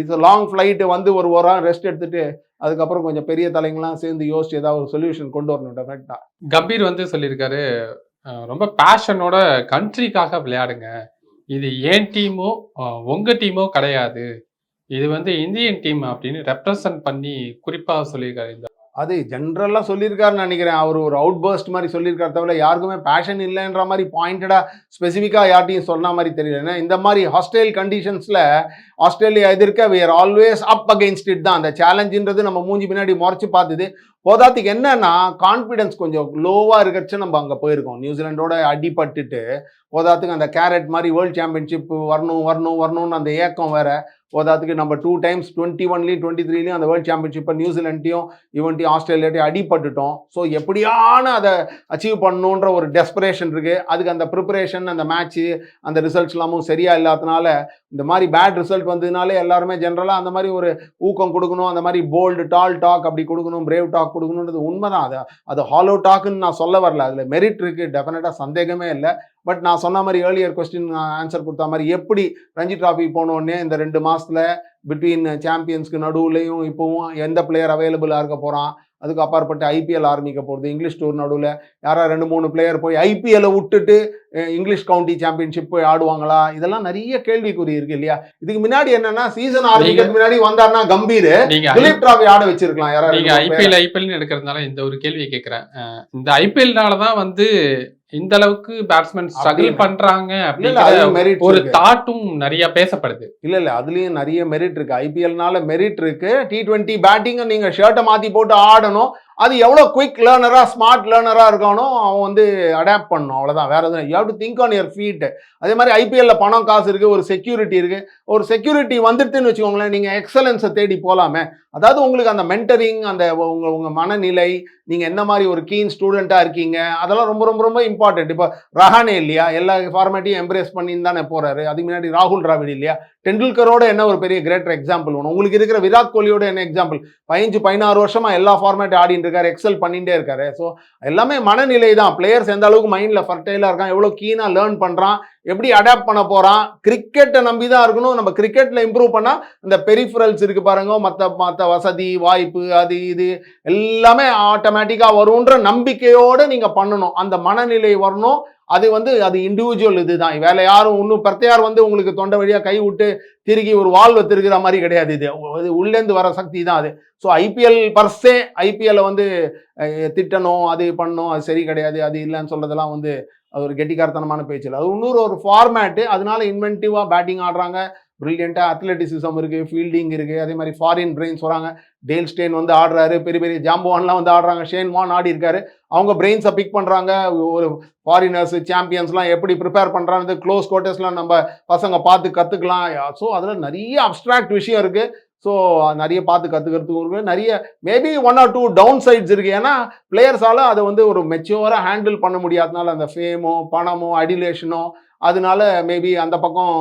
இது லாங் ஃப்ளைட்டு வந்து ஒரு வாரம் ரெஸ்ட் எடுத்துட்டு அதுக்கப்புறம் கொஞ்சம் பெரிய தலைங்கெல்லாம் சேர்ந்து யோசிச்சு ஏதாவது ஒரு சொல்யூஷன் கொண்டு வரணும் டெஃபெக்டாக கம்பீர் வந்து சொல்லியிருக்காரு. ரொம்ப பேஷனோட கண்ட்ரிக்காக விளையாடுங்க. இது ஏன் டீமோ உங்கள் டீமோ கிடையாது. இது வந்து இந்தியன் டீம் அப்படின்னு ரெப்ரசன்ட் பண்ணி குறிப்பாக சொல்லியிருக்காரு இந்த அது ஜென்ரலாக சொல்லியிருக்காருன்னு நினைக்கிறேன். அவர் ஒரு அவுட் பர்ஸ்ட் மாதிரி சொல்லியிருக்காரு தவிர யாருக்குமே பேஷன் இல்லைன்ற மாதிரி பாயிண்டடாக ஸ்பெசிஃபிக்காக யார்ட்டையும் சொன்ன மாதிரி தெரியல. ஏன்னா இந்த மாதிரி ஹாஸ்டேல் கண்டிஷன்ஸில் ஆஸ்திரேலியா எதிர்க்க we always up against it தான். அந்த சேலஞ்சுன்றது நம்ம மூஞ்சி பின்னாடி முறைச்சு பார்த்துது. போதாத்துக்கு என்னன்னா கான்ஃபிடன்ஸ் கொஞ்சம் லோவாக இருக்கிறச்சு நம்ம அங்கே போயிருக்கோம். நியூசிலாண்டோட அடிபட்டுட்டு ஓதாத்துக்கு அந்த கேரட் மாதிரி வேர்ல்ட் சாம்பியன்ஷிப் வரணும் வரணும் வரணும்னு அந்த ஏக்கம் வேற. ஓதாத்துக்கு நம்ம டூ டைம்ஸ் டுவெண்ட்டி ஒன்லையும் டுவெண்ட்டி த்ரீலையும் அந்த வேர்ல்டு சாம்பியன்ஷிப்பை நியூசிலாண்டையும் இவன்ட்டையும் ஆஸ்திரேலியாட்டையும் அடிபட்டுட்டோம். ஸோ எப்படியான அதை அச்சீவ் பண்ணணுன்ற ஒரு டெஸ்பரேஷன் இருக்குது அதுக்கு அந்த ப்ரிப்பரேஷன் அந்த மேட்ச்சு அந்த ரிசல்ட்ஸ் எல்லாமும் சரியாக இல்லாதனால இந்த மாதிரி பேட் ரிசல்ட் வந்ததுனாலே எல்லாருமே ஜென்ரலாக அந்த மாதிரி ஒரு ஊக்கம் கொடுக்கணும் அந்த மாதிரி போல்டு டால் டாக் அப்படி கொடுக்கணும் பிரேவ் டாக் கொடுக்கணுன்றது உண்மைதான். அது அது ஹாலோ டாக்குன்னு நான் சொல்ல வரல. அதில் மெரிட் இருக்குது டெஃபினட்டாக சந்தேகமே இல்லை. பட் நான் சொன்ன மாதிரி ஏர்லியர் கொஸ்டின் ஆன்சர் கொடுத்த மாதிரி எப்படி ரஞ்சி டிராஃபி போனோடனே இந்த ரெண்டு மாசத்துல பிட்வீன் சாம்பியன்ஸ்க்கு நடுவுலையும் இப்போவும் எந்த பிளேயர் அவைலபிளாக இருக்க போகிறான் அதுக்கு அப்பாற்பட்டு ஐபிஎல் ஆரம்பிக்க போகிறது இங்கிலீஷ் டூர் நடுவில் யாரா ரெண்டு மூணு பிளேயர் போய் ஐபிஎல்லை விட்டுட்டு இங்கிலீஷ் கவுண்டி சாம்பியன்ஷிப் போய் ஆடுவாங்களா? இதெல்லாம் நிறைய கேள்விக்குறி இருக்கு இல்லையா? இதுக்கு முன்னாடி என்னன்னா சீசன் ஆரம்பிக்கிறதுக்கு முன்னாடி வந்தாருன்னா கம்பீர். திலீப் டிராஃபி ஆட வச்சிருக்கலாம் யாராவது. ஐபிஎல் ஐபிஎல் எடுக்கிறதுனால இந்த ஒரு கேள்வியை கேட்கிறேன் இந்த ஐபிஎல்னால தான் வந்து இந்த அளவுக்கு பேட்ஸ்மேன் ஸ்ட்ரகிள். பண்றாங்க merits ஒரு. தாட்டும் நிறைய பேசப்படுது. இல்ல இல்ல அதுலயும் நிறைய மெரிட் இருக்கு. ஐபிஎல்னால மெரிட் இருக்கு. டி டுவெண்ட்டி பேட்டிங்கை நீங்க ஷர்ட்டை மாத்தி போட்டு ஆடணும். அது எவ்வளோ குயிக் லேர்னராக ஸ்மார்ட் லேர்னராக இருக்கானோ அவன் வந்து அடாப்ட் பண்ணணும் அவ்வளோதான் வேற எதுவும் you have to think on your feet அதே மாதிரி ஐபிஎல்ல பணம் காசு இருக்குது ஒரு செக்யூரிட்டி இருக்குது ஒரு செக்யூரிட்டி வந்துடுதுன்னு வச்சுக்கோங்களேன் நீங்கள் எக்ஸலன்ஸை தேடி போகலாமே அதாவது உங்களுக்கு அந்த மென்டரிங் அந்த உங்கள் உங்கள் மனநிலை நீங்கள் என்ன மாதிரி ஒரு கீன் ஸ்டூடெண்ட்டாக இருக்கீங்க அதெல்லாம் ரொம்ப ரொம்ப ரொம்ப இம்பார்ட்டன்ட் இப்போ ரஹானே இல்லையா? எல்லா ஃபார்மேட்டையும் எம்ப்ரேஸ் பண்ணின்னு தானே போறாரு. அதுக்கு முன்னாடி ராகுல் டிராவிட் இல்லையா? டெண்டுல்கரோட என்ன ஒரு பெரிய கிரேட்டர் எக்ஸாம்பிள் ஒன்று உங்களுக்கு இருக்கிற விராட் கோலியோட என்ன எக்ஸாம்பிள் பதினஞ்சு பதினாறு வருஷமா எல்லா ஃபார்மேட் ஆடிட்டு இருக்காரு எக்ஸல் பண்ணிட்டே இருக்காரு. ஸோ எல்லாமே மனநிலை தான் பிளேயர்ஸ் எந்த அளவுக்கு மைண்டில் ஃபர்டைலாக இருக்கான் எவ்வளோ கீனாக லேர்ன் பண்ணுறான் எப்படி அடாப்ட் பண்ண போகிறான் கிரிக்கெட்டை நம்பி தான் இருக்கணும். நம்ம கிரிக்கெட்டில் இம்ப்ரூவ் பண்ணால் இந்த பெரிஃபரல்ஸ் இருக்கு பாருங்க. மற்ற மற்ற வசதி வாய்ப்பு அது இது எல்லாமே ஆட்டோமேட்டிக்காக வரும்ன்ற நம்பிக்கையோடு நீங்கள் பண்ணணும். அந்த மனநிலை வரணும். அது வந்து அது இண்டிவிஜுவல் இதுதான். வேலை யாரும் இன்னும் பிரத்தையார் வந்து உங்களுக்கு தொண்டை வழியாக கை விட்டு திருகி ஒரு வால் திருகிற மாதிரி கிடையாது இது. அது உள்ளேந்து வர சக்தி தான் அது. ஸோ ஐபிஎல் பர்ஸே ஐபிஎல்லை வந்து திட்டணும் அது பண்ணணும் அது சரி கிடையாது அது இல்லைன்னு சொல்றதெல்லாம் வந்து அது ஒரு கெட்டிக்காரத்தனமான பேச்சு அது இன்னொரு ஒரு ஃபார்மேட்டு அதனால இன்வென்டிவாக பேட்டிங் ஆடுறாங்க. ப்ரில்லியண்ட்டாக அத்லட்டிசிசம் இருக்குது ஃபீல்டிங் இருக்குது அதே மாதிரி ஃபாரின் பிரெயின்ஸ் வராங்க. டேல் ஸ்டேன் வந்து ஆடுறாரு பெரிய பெரிய ஜாம்பவான்லாம் வந்து ஆடுறாங்க. ஷேன் வான் ஆடி இருக்காரு. அவங்க பிரெயின்ஸை பிக் பண்ணுறாங்க ஒரு ஃபாரினர்ஸ் சாம்பியன்ஸ்லாம் எப்படி ப்ரிப்பேர் பண்ணுறாங்க க்ளோஸ் கோட்டர்ஸ்லாம் நம்ம பசங்க பார்த்து கற்றுக்கலாம் ஸோ அதில் நிறைய அப்ட்ராக்ட் விஷயம் இருக்குது ஸோ நிறைய பார்த்து கற்றுக்கிறதுக்கும் இருக்குது நிறைய maybe one or two downsides இருக்குது ஏன்னா பிளேயர்ஸால் அதை வந்து ஒரு மெச்சூராக ஹேண்டில் பண்ண முடியாதனால அந்த ஃபேமோ பணமோ அடிலேஷனோ அதனால மேபி அந்த பக்கம்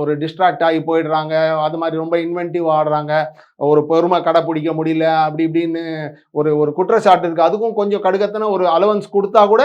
ஒரு டிஸ்ட்ராக்ட் ஆகி போயிடுறாங்க. அது மாதிரி ரொம்ப இன்வென்டிவ் ஆடுறாங்க. ஒரு பெருமை கடைப்பிடிக்க முடியல அப்படி இப்படின்னு ஒரு ஒரு குற்றச்சாட்டு இருக்குது அதுக்கும் கொஞ்சம் கடுகத்தன ஒரு அலவன்ஸ் கொடுத்தா கூட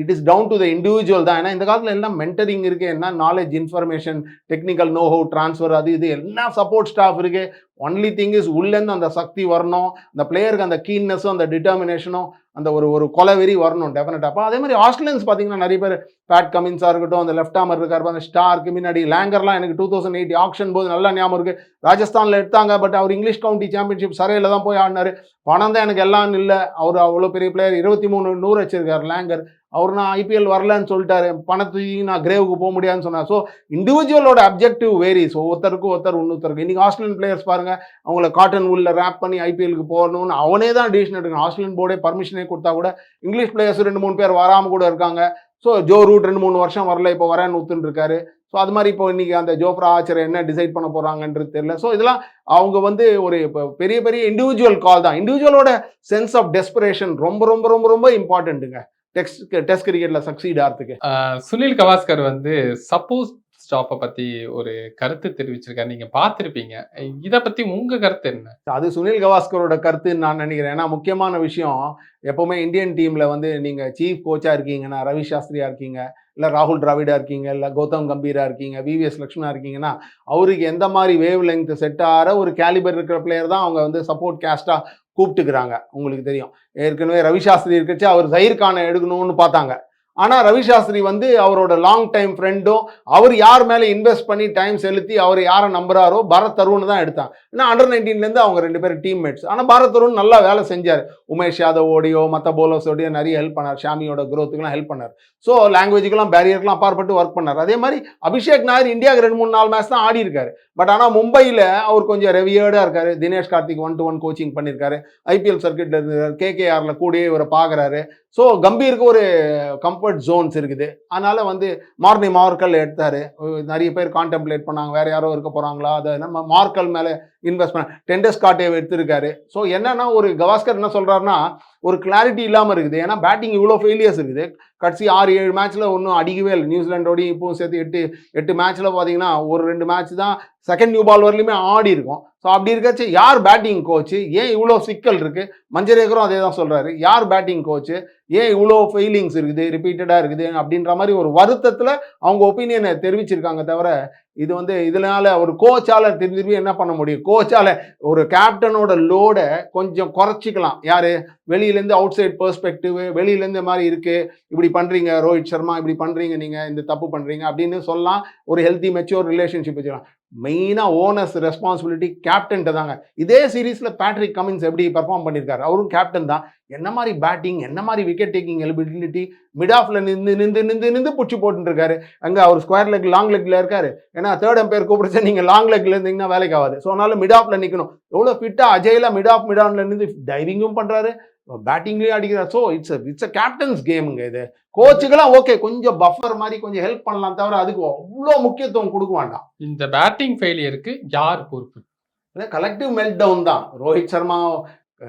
it is down to the individual தான். ஏன்னா இந்த காலத்தில் எல்லாம் மென்டரிங் இருக்குது என்ன knowledge information technical know how transfer அது இது எல்லாம் சப்போர்ட் ஸ்டாஃப் இருக்குது ஒன்லி திங் இஸ் உள்ளேருந்து அந்த சக்தி வரணும். அந்த பிளேயருக்கு அந்த கீன்னஸும் அந்த டிட்டர்மினேஷனும் அந்த ஒரு ஒரு கொலவெறி வரணும் டெஃபினட்டாக அப்போ அதே மாதிரி ஆஸ்திரேலியன்ஸ் பார்த்தீங்கன்னா நிறைய பேர் பேட் கமின்ஸாக இருக்கட்டும் அந்த லெஃப்ட் ஆமர் இருக்கார் அந்த ஸ்டார்க்கு முன்னாடி லேங்கர்லாம் எனக்கு டூ தௌசண்ட் எயிட்டி ஆக்ஷன் போது நல்லா ஞாபகம் இருக்குது ராஜஸ்தானில் எடுத்தாங்க பட் அவர் இங்கிலீஷ் கவுண்டி சாம்பியன்ஷிப் சரையில் தான் போய் ஆடினார். பணம் தான் எனக்கு எல்லாம் இல்லை. அவர் அவ்வளோ பெரிய பிளேயர் இருபத்தி மூணு நூறு வச்சிருக்கார் லேங்கர் அவர் நான் ஐபிஎல் வரலன்னு சொல்லிட்டாரு. பணத்தையும் நான் கிரேவுக்கு போக முடியாதுன்னு சொன்னார். ஸோ இண்டிவிஜுவலோட அப்ஜெக்டிவ் வேரிஸ் ஒவ்வொருத்தருக்கும் ஒருத்தர் இன்னொருத்தருக்கு. இன்னைக்கு ஆஸ்திரேலியன் பிளேயர்ஸ் பாருங்கள் அவங்கள காட்டன் உள்ள ரேப் பண்ணி ஐபிஎலுக்கு போகணும்னு அவனே தான் டிசிஷன் எடுக்கணும். ஆஸ்திரேலியன் போர்டே பர்மிஷன் கொடுத்தா கூட இங்கிலீஷ் பிளேயர்ஸ் ரெண்டு மூணு பேர் வராமல் கூட இருக்காங்க. ஸோ ஜோ ரூட் ரெண்டு மூணு வருஷம் வரல இப்போ வரேன்னு ஊத்துன்னு இருக்காரு ஸோ அது மாதிரி இப்போ இன்னைக்கு அந்த ஜோஃப்ரா ஆச்சர் என்ன டிசைட் பண்ண போறாங்கன்றது தெரியல. ஸோ இதெல்லாம் அவங்க வந்து ஒரு இப்போ பெரிய பெரிய இண்டிவிஜுவல் கால் தான். இண்டிவிஜுவலோட சென்ஸ் ஆஃப் டெஸ்பிரேஷன் ரொம்ப ரொம்ப ரொம்ப ரொம்ப இம்பார்ட்டண்ட்டுங்க டெஸ்ட் டெஸ்ட் கிரிக்கெட்ல சக்சீட் ஆகிறதுக்கு சுனில் கவாஸ்கர் வந்து சப்போஸ் ஸ்டாப்பை பத்தி ஒரு கருத்து தெரிவிச்சிருக்காரு. நீங்க பார்த்துருப்பீங்க. இதை பத்தி உங்க கருத்து என்ன? அது சுனில் கவாஸ்கரோட கருத்துன்னு நான் நினைக்கிறேன். ஏன்னா முக்கியமான விஷயம் எப்பவுமே இந்தியன் டீம்ல வந்து நீங்க சீஃப் கோச்சா இருக்கீங்கன்னா ரவி சாஸ்திரியா இருக்கீங்க இல்லை ராகுல் டிராவிடா இருக்கீங்க இல்லை கௌதம் கம்பீரா இருக்கீங்க விவிஎஸ் லக்ஷ்மணா இருக்கீங்கன்னா அவருக்கு எந்த மாதிரி வேவ் லெங்க் செட் ஆகிற ஒரு கேலிபர் இருக்கிற பிளேயர் தான் அவங்க வந்து சப்போர்ட் கேஸ்ட்டாக கூப்பிட்டுக்கிறாங்க. உங்களுக்கு தெரியும். ஏற்கனவே ரவி சாஸ்திரி இருக்கச்சு அவர் ஜஹீர் கானை எடுக்கணும்னு பார்த்தாங்க. ஆனால் ரவி சாஸ்திரி வந்து அவரோட லாங் டைம் ஃப்ரெண்டும் அவர் யார் மேலே இன்வெஸ்ட் பண்ணி டைம் செலுத்தி அவர் யாரை நம்புறாரோ பரத் தருண் தான் எடுத்தாங்க. ஏன்னா அண்டர் நைன்டீன்லேருந்து அவங்க ரெண்டு பேரும் டீம்மேட்ஸ் ஆனால் பாரத் தருண் நல்லா வேலை செஞ்சார். உமேஷ் யாதவோடையோ மற்ற போலர்ஸோடையோ நிறைய ஹெல்ப் பண்ணார். ஷாமியோட growth-க்குலாம் ஹெல்ப் பண்ணார். ஸோ லாங்குவேஜுக்கெல்லாம் பேரியருக்குலாம் அப்பாற்பட்டு ஒர்க் பண்ணார். அதே மாதிரி அபிஷேக் நாயர் இந்தியாவுக்கு ரெண்டு மூணு நாலு மேட்ச் தான் ஆடி இருக்காரு. பட் ஆனால் மும்பையில் அவர் கொஞ்சம் ரெவியர்டாக இருக்கார். Dinesh Karthik one to one coaching பண்ணியிருக்காரு ஐபிஎல் சர்க்கிட்ல இருக்காரு கேகேஆரில் கூடயே இவரை பார்க்குறாரு ஸோ கம்பீருக்கு ஒரு கம்ஃபர்ட் ஜோன்ஸ் இருக்குது. அதனால் வந்து மார்னி மார்க்கல் எடுத்தார். நிறைய பேர் கான்டெம்ப்ளேட் பண்ணாங்க. வேறு யாரோ இருக்க போகிறாங்களா அதை நம்ம மார்க்கல் மேலே இன்வெஸ்ட் பண்ண டெண்டஸ் காட்டே எடுத்திருக்காரு. ஸோ என்னன்னா ஒரு கவாஸ்கர் என்ன சொல்கிறாருன்னா ஒரு கிளாரிட்டி இல்லாமல் இருக்குது. ஏன்னா பேட்டிங் இவ்வளோ ஃபெயிலியர்ஸ் இருக்குது. கடைசி ஆறு ஏழு மேட்ச்சில் ஒன்றும் அடிக்கவே இல்லை. நியூசிலாண்டோடையும் இப்போவும் சேர்த்து எட்டு எட்டு மேட்ச்சில் பார்த்தீங்கன்னா ஒரு ரெண்டு மேட்ச் தான் செகண்ட் நியூ பால் வரலையுமே ஆடி இருக்கும். ஸோ அப்படி இருக்காச்சு யார் பேட்டிங் கோச்சு ஏன் இவ்வளோ சிக்கல் இருக்குது மஞ்சரேகரும் அதே தான் சொல்கிறாரு யார் பேட்டிங் கோச்சு ஏன் இவ்வளோ ஃபெயிலிங்ஸ் இருக்குது ரிப்பீட்டடாக இருக்குது அப்படின்ற மாதிரி ஒரு வருத்தத்தில் அவங்க ஒப்பீனியனை தெரிவிச்சிருக்காங்க தவிர இது வந்து இதனால ஒரு கோச்சால திரும்பி திரும்பி என்ன பண்ண முடியும்? கோச்சால ஒரு கேப்டனோட லோடை கொஞ்சம் குறைச்சிக்கலாம். யாரு? வெளியிலேருந்து அவுட் சைட் பெர்ஸ்பெக்டிவ் வெளியிலேருந்து மாதிரி இருக்கு. இப்படி பண்றீங்க ரோஹித் சர்மா இப்படி பண்றீங்க நீங்க இந்த தப்பு பண்றீங்க அப்படின்னு சொல்லலாம். ஒரு ஹெல்த்தி மெச்சூர் ரிலேஷன்ஷிப் வச்சுக்கலாம். மெயினாக ஓனர்ஸ் ரெஸ்பான்சிபிலிட்டி கேப்டன்ட்டு தாங்க. இதே சீரீஸில் பேட்ரிக் கமின்ஸ் எப்படி பர்ஃபார்ம் பண்ணியிருக்காரு அவரும் கேப்டன் தான். என்ன மாதிரி பேட்டிங் என்ன மாதிரி விக்கெட் டேக்கிங் எலிபிலிட்டி மிட் ஆஃபில் நின்று நின்று நின்று நின்று பிடிச்சி போட்டுருக்காரு. அங்கே அவர் ஸ்கொயர் லெக் லாங் லெக்கில் இருக்கார். ஏன்னா தேர்ட் அம்பையர் கூப்பிடுச்சு நீங்கள் லாங் லெக்கில் இருந்தீங்கன்னா வேலைக்கு ஆகாது. ஸோ அதனால மிட் ஆஃபில் நிற்கணும் எவ்வளோ ஃபிட்டாக அஜய்ல மிட் ஆஃப் மிட் ஆன்ல இருந்து டைவிங்கும் பண்ணுறாரு பேட்டிங்லேயே அடிக்கிறார் so it's it's a captain's கேமுங்க இது. கோச்சுக்கெல்லாம் ஓகே கொஞ்சம் பஃபர் மாதிரி கொஞ்சம் ஹெல்ப் பண்ணலாம் தவிர அதுக்கு அவ்வளோ முக்கியத்துவம் கொடுக்க வேண்டாம். இந்த பேட்டிங் ஃபெயிலியருக்கு யார் பொறுப்பு? கலெக்டிவ் மெல்ட் டவுன் தான். Rohit Sharma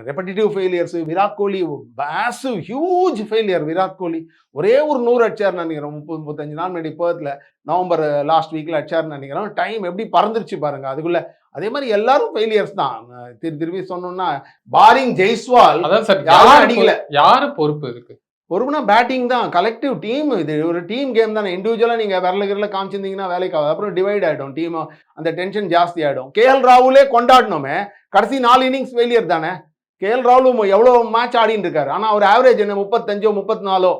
repetitive failures Virat Kohli massive huge failure Virat Kohli. ஒரே ஒரு நூறு அடிச்சார் நினைக்கிறேன். முப்பது முப்பத்தஞ்சு நாள் முன்னாடி பேர்த்தில் நவம்பர் லாஸ்ட் வீக்கில் அடிச்சார்னு நினைக்கிறேன். டைம் எப்படி பறந்துருச்சு பாருங்க. அதுக்குள்ள அதே மாதிரி எல்லாரும் ஃபெயிலியர்ஸ் தான். திரு திருப்பி சொன்னோம்னா பாரிங் ஜெய்ஸ்வால் அதான் சார் யாரும் யாரு அடிக்கல. யாரு பொறுப்பு இருக்கு ஒருமனா பேட்டிங் தான் கலெக்டிவ் டீம் இது. ஒரு டீம் கேம் தானே. இண்டிவிஜுவலாக நீங்கள் விரல கிரல காமிச்சிருந்தீங்கன்னா வேலைக்கு ஆகாது. அப்புறம் டிவைட் ஆகிடும் டீம் அந்த டென்ஷன் ஜாஸ்தி ஆகிடும் கேஎல் ராகுலே கொண்டாடணுமே. கடைசி நாலு இன்னிங்ஸ் ஃபெயிலியர் தானே. கேஎல் ராகுலும் எவ்வளோ மேட்ச் ஆடின்னு இருக்காரு. ஆனால் அவர் ஆவரேஜ் என்ன முப்பத்தஞ்சோ முப்பத்தி நாலோ?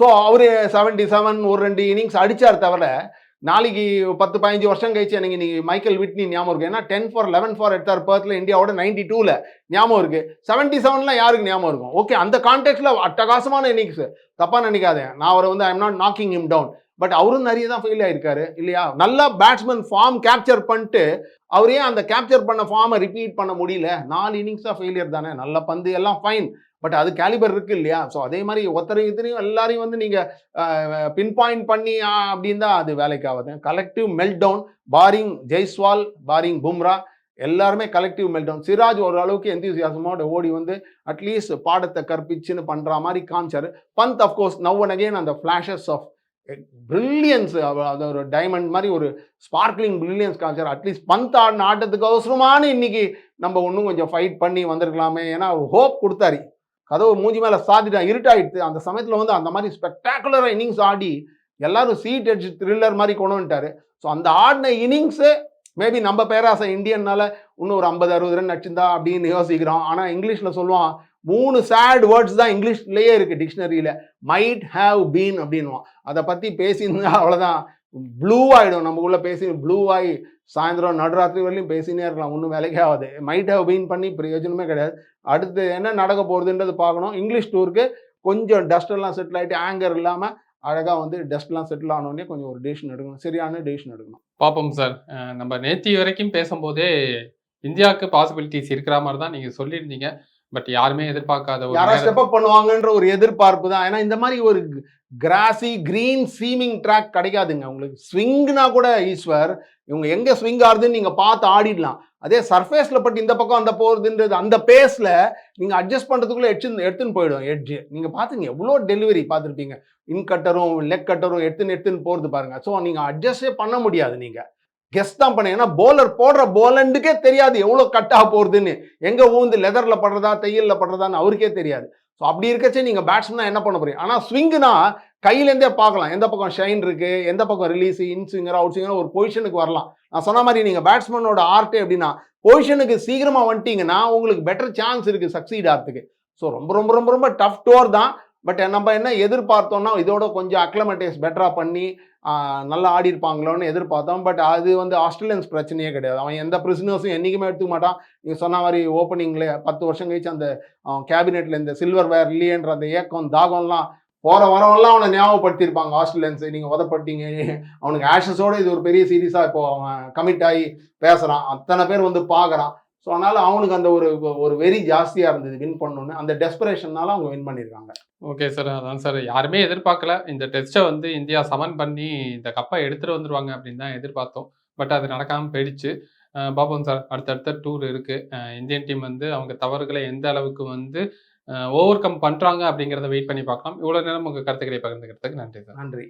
ஸோ அவர் செவன்டி செவன் ஒரு ரெண்டு இன்னிங்ஸ் அடிச்சார் தவிர நாளைக்கு பத்து பதினஞ்சு வருஷம் கழிச்சு எனக்கு நீ மைக்கேல் விட்னி ஞாபகம் இருக்கு. ஏன்னா டென் ஃபார் லெவன் ஃபார் எடுத்தார் பர்த்தில் இந்தியாவோட நைன்டி டூவில் ஞாபகம் இருக்கு. செவன்டி செவன்லாம் யாருக்கு ஞாபகம் இருக்கும்? ஓகே அந்த கான்டெக்ட்ல அட்டகாசமான இன்னிங்ஸ் தப்பாக நினைக்காதே நான் அவரை வந்து I'm not knocking him down but அவரும் நிறைய தான் ஃபெயில் ஆயிருக்காரு இல்லையா? நல்லா பேட்ஸ்மேன் ஃபார்ம் கேப்சர் பண்ணிட்டு அவரே அந்த கேப்சர் பண்ண ஃபார்மை ரிப்பீட் பண்ண முடியல? நாலு இன்னிங்ஸ் தான் ஃபெயிலியர் தானே. நல்ல பந்து எல்லாம் ஃபைன் பட் அது கேலிபர் இருக்கு இல்லையா? ஸோ அதே மாதிரி ஒருத்தரையும் இத்தனையும் எல்லாரையும் வந்து நீங்கள் பின் பாயிண்ட் பண்ணி அப்படின்னு தான் அது வேலைக்கு ஆகுது collective meltdown barring Jaiswal barring Bumrah எல்லாருமே கலெக்டிவ் மெல்டவுன் சிராஜ் ஓரளவுக்கு எந்தியூசியாசமோட ஓடி வந்து அட்லீஸ்ட் பாடத்தை கற்பிச்சுன்னு பண்ணுற மாதிரி காமிச்சார். Pant of course now and again அந்த ஃப்ளாஷஸ் ஆஃப் பிரில்லியன்ஸ் அது ஒரு டைமண்ட் மாதிரி ஒரு ஸ்பார்க்லிங் பிரில்லியன்ஸ் காமிச்சார். அட்லீஸ்ட் பந்த் ஆடின ஆட்டத்துக்கு அவசரமான இன்னைக்கு நம்ம ஒன்றும் கொஞ்சம் ஃபைட் பண்ணி வந்திருக்கலாமே ஏன்னா அவர் ஹோப் கொடுத்தாரு. கதவு மூஞ்சி மேலே சாதிட்டான் இருட்டாயிடுத்து. அந்த சமயத்தில் வந்து அந்த மாதிரி ஸ்பெக்டாகுலராக இன்னிங்ஸ் ஆடி எல்லாரும் சீட் அடிச்சு த்ரில்லர் மாதிரி கொண்டு வந்துட்டார். ஸோ அந்த ஆடின இன்னிங்ஸு மேபி நம்ம பேராசை இந்தியன்னால இன்னும் ஒரு ஐம்பது அறுபது ரன் அடிச்சிருந்தா அப்படின்னு யோசிக்கிறோம். ஆனால் இங்கிலீஷில் சொல்லுவான் மூணு சேட் வேர்ட்ஸ் தான் இங்கிலீஷ்லேயே இருக்குது டிக்ஷனரியில் மைட் ஹேவ் பீன் அப்படின்வான் அதை பற்றி பேசியிருந்தா அவ்வளோதான் ப்ளூ ஆகிடும் நம்ம உள்ளே பேசி ப்ளூ ஆகி சாயந்தரம் நடுராத்திரி வரையிலும் பேசினே இருக்கலாம். ஒன்றும் வேலைக்கே ஆகாது. மைட் ஹவ் பீன் பண்ணி பிரயோஜனமே கிடையாது. அடுத்து என்ன நடக்க போகிறதுன்றது பார்க்கணும். இங்கிலீஷ் டூருக்கு கொஞ்சம் டஸ்டெல்லாம் செட்டில் ஆகிட்டு ஆங்கர் இல்லாமல் அழகாக வந்து டஸ்ட்லாம் செட்டில் ஆனோடனே கொஞ்சம் ஒரு டிசிஷன் எடுக்கணும். சரியான டிசிஷன் எடுக்கணும். பார்ப்போம் சார் நம்ம நேத்தி வரைக்கும் பேசும்போதே இந்தியாவுக்கு பாசிபிலிட்டிஸ் இருக்கிற மாதிரி தான் நீங்கள் சொல்லியிருந்தீங்க. பட் யாருமே எதிர்பார்க்காத ஒரு யாராவது ஸ்டெப் அப் பண்ணுவாங்கன்ற ஒரு எதிர்பார்ப்பு தான். ஏன்னா இந்த மாதிரி ஒரு கிராசி கிரீன் சீமிங் ட்ராக் கிடைக்காதுங்க. உங்களுக்கு ஸ்விங்னா கூட ஈஸ்வர் இவங்க எங்க ஸ்விங் ஆகுதுன்னு நீங்க பார்த்து ஆடிடலாம். அதே சர்ஃபேஸ்ல பட்டு இந்த பக்கம் அந்த போறதுன்றது அந்த பேஸ்ல நீங்க அட்ஜஸ்ட் பண்றதுக்குள்ள எடுத்து எடுத்துன்னு போயிடும் எட்ஜ் நீங்க பாத்துங்க எவ்வளோ டெலிவரி பார்த்துருப்பீங்க இன் கட்டரும் லெக் கட்டரும் எடுத்துன்னு எடுத்துன்னு போறது பாருங்க. ஸோ நீங்க அட்ஜஸ்டே பண்ண முடியாது நீங்க. கெஸ் தான் பண்ணேன். ஏன்னா bowler போடுற போலண்டுக்கே தெரியாது எவ்வளோ கட் ஆக போகுதுன்னு. எங்கே ஊந்து லெதரில் படுறதா தையலில் படுறதான்னு அவருக்கே தெரியாது. ஸோ அப்படி இருக்கச்சே நீங்கள் பேட்ஸ்மேனாக என்ன பண்ண போறீங்க? ஆனால் ஸ்விங்குனா கையிலேருந்தே பார்க்கலாம். எந்த பக்கம் ஷைன் இருக்குது எந்த பக்கம் ரிலீஸ் இன் ஸ்விங்கர் அவுட் ஸ்விங்கர் ஒரு பொசிஷனுக்கு வரலாம். நான் சொன்ன மாதிரி நீங்கள் பேட்ஸ்மேனோட ஆர்ட்டே அப்படின்னா பொசிஷனுக்கு சீக்கிரமாக வந்துட்டீங்கன்னா உங்களுக்கு பெட்டர் சான்ஸ் இருக்குது சக்சீட் ஆகிறதுக்கு ஸோ ரொம்ப ரொம்ப ரொம்ப ரொம்ப டஃப் டோர் தான். பட் நம்ம என்ன எதிர்பார்த்தோம்னா இதோட கொஞ்சம் அக்ளமெட்டைஸ் பெட்டராக பண்ணி நல்லா ஆடி இருப்பாங்களோன்னு எதிர்பார்த்தோம். பட் அது வந்து ஆஸ்திரேலியன்ஸ் பிரச்சனையே கிடையாது. அவன் எந்த பிரிசினர்ஸும் என்றைக்குமே எடுத்துக்க மாட்டான். நீங்கள் சொன்ன மாதிரி ஓப்பனிங்லே பத்து வருஷம் கழிச்சு அந்த கேபினெட்டில் இந்த சில்வர் வேர் இல்லையன்ற அந்த ஏக்கம் தாகம்லாம் போகிற வரவெல்லாம் அவனை ஞாபகப்படுத்தியிருப்பாங்க ஆஸ்திரேலியன்ஸை நீங்கள் உதப்பட்டீங்க. அவனுக்கு ஆஷஸோடு இது ஒரு பெரிய சீரியஸாக இப்போ அவன் கமிட் ஆகி பேசுகிறான் அத்தனை பேர் வந்து பார்க்குறான். ஸோ அதனால அவனுக்கு அந்த ஒரு ஒரு வெறி ஜாஸ்தியா இருந்தது வின் பண்ணணும்னு. அந்த டெஸ்பரேஷன்னால அவங்க வின் பண்ணியிருக்காங்க ஓகே சார் அதான் சார் யாருமே எதிர்பார்க்கல. இந்த டெஸ்ட்டை வந்து இந்தியா சமன் பண்ணி இந்த கப்பை எடுத்துட்டு வந்துருவாங்க அப்படின்னு தான் எதிர்பார்த்தோம். பட் அது நடக்காம போயிடுச்சு. அஹ் பாப்போம் சார் அடுத்தடுத்த டூர் இருக்கு. அஹ் இந்தியன் டீம் வந்து அவங்க தவறுகளை எந்த அளவுக்கு வந்து ஓவர் கம் பண்றாங்க அப்படிங்கிறத வெயிட் பண்ணி பார்க்கலாம். இவ்வளவு நேரம் உங்க கருத்துக்களை பகிர்ந்துக்கிறதுக்கு நன்றி சார் நன்றி.